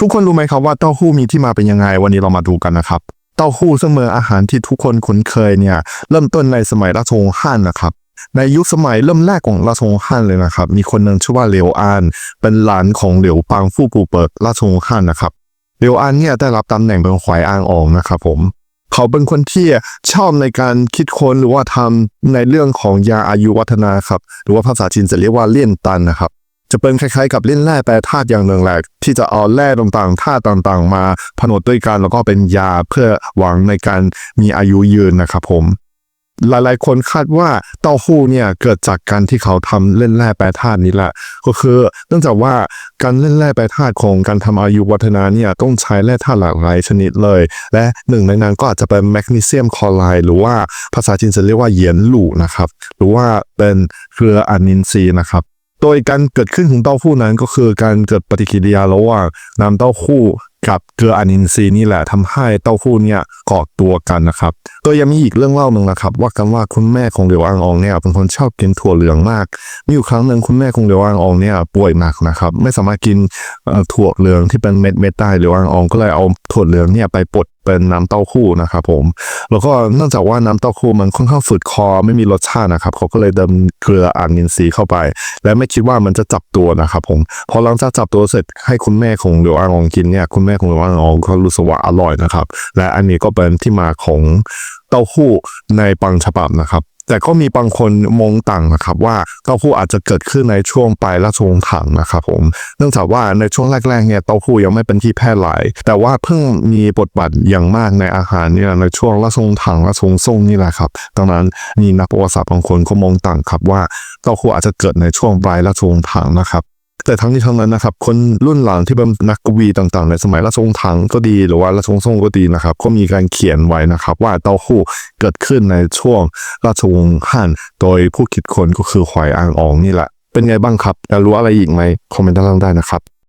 ทุกคนรู้ไหมครับว่าเต้าหู้มีที่มาเป็นยังไง วันนี้เรามาดูกันนะครับ เต้าหู้เป็นอาหารที่ทุกคนคุ้นเคยเนี่ย เริ่มต้นในสมัยราชวงศ์ฮั่นนะครับ ในยุคสมัยเริ่มแรกของราชวงศ์ฮั่นเลยนะครับ มีคนหนึ่งชื่อว่าเหลียวอาน เป็นหลานของเหลียวปางฟู่ปูเปิกราชวงศ์ฮั่นนะครับเหลียวอานเนี่ยได้รับตำแหน่งเป็นขวายอางอองนะครับผมเขาเป็นคนที่ชอบในการคิดค้นหรือว่าทำในเรื่องของยาอายุวัฒนาครับ หรือว่าภาษาจีนจะเรียกว่าเลี่ยนตันนะครับ จะเป็นคล้ายๆกับเล่นแร่แปรธาตุอย่างหนึ่งแหละที่จะเอาแร่ต่างๆธาตุต่างๆ มาผนวกด้วยกันแล้วก็เป็นยาเพื่อหวังในการมีอายุยืนนะครับผมหลายๆ คนคาดว่าเต้าหู้เนี่ยเกิดจากการที่เขาทำเล่นแร่แปรธาตุนี้แหละก็คือ เนื่องจากว่าการเล่นแร่แปรธาตุของการทำอายุวัฒนาเนี่ยต้องใช้แร่ธาตุหลากหลายชนิดเลย และหนึ่งในนั้นก็อาจจะเป็นแมกนีเซียมคลอไรด์หรือว่าภาษาจีนจะเรียกว่าเหยียนหลู่นะครับ หรือว่าเป็นเกลืออะนินทรีย์นะครับ โดยการเกิดขึ้นของเต้าหู้นั้นก็คือการเกิดปฏิกิริยาระหว่างน้ำเต้าหู้กับเกลืออะนินทรีย์นี่แหละทำให้เต้าหู้เนี่ยเกาะตัวกันนะครับโดยยังมีอีกเรื่องเล่าหนึ่งนะครับ ว่ากันว่าคุณแม่ของเหลียวอางอองเนี่ยเป็นคนชอบกินถั่วเหลืองมาก มีอยู่ครั้งหนึ่งคุณแม่ของเหลียวอางอองเนี่ยป่วยหนักนะครับ ไม่สามารถกินถั่วเหลืองที่เป็นเม็ดเม็ดได้เหลียวอางอองก็เลยเอาถั่วเหลืองเนี่ยไปปดเป็นน้ำเต้าหู้นะครับผม แล้วก็เนื่องจากว่าน้ำเต้าหู้มันค่อนข้างฝืดคอไม่มีรสชาตินะครับ เขาก็เลยเดิมเกลืออะนินทรีย์เข้าไป และไม่คิดว่ามันจะจับตัวนะครับผม พอหลังจากจับตัวเสร็จให้คุณแม่ของเหลียวอางอองกินเนี่ยคุณแม่ของเหลวอางอองก็รู้สึกว่าอร่อยนะครับ และอันนี้ก็เป็นที่มาของเต้าหู้ในบางฉบับนะครับ แต่ก็มีบางคนมองต่างนะครับ ว่าเต้าหู้อาจจะเกิดขึ้นในช่วงปลายราชวงศ์ถังนะครับผมเนื่องจากว่าในช่วงแรกๆเนี่ยเต้าหู้ยังไม่เป็นที่แพร่หลาย แต่ว่าเพิ่งมีบทบาทอย่างมากในอาหารเนี่ยในช่วงราชวงศ์ถังราชวงศ์ซ่งนี่แหละครับดังนั้นมีนักประวัติศาสตร์บางคนก็มองต่างครับว่าเต้าหู้อาจจะเกิดในช่วงปลายราชวงศ์ถังนะครับ แต่ทั้งนี้ทั้งนั้นนะครับ คนรุ่นหลังที่เป็นนักกวีต่างๆ ในสมัยราชวงศ์ถังก็ดี หรือว่าราชวงศ์ซ่งก็ดีนะครับ ก็มีการเขียนไว้นะครับ ว่าเต้าหู้เกิดขึ้นในช่วงราชวงศ์ฮั่นโดยผู้คิดค้นก็คือหวายอางอองนี่แหละ เป็นไงบ้างครับอยากรู้อะไรอีกไหมคอมเมนต์ด้านล่างได้นะครับ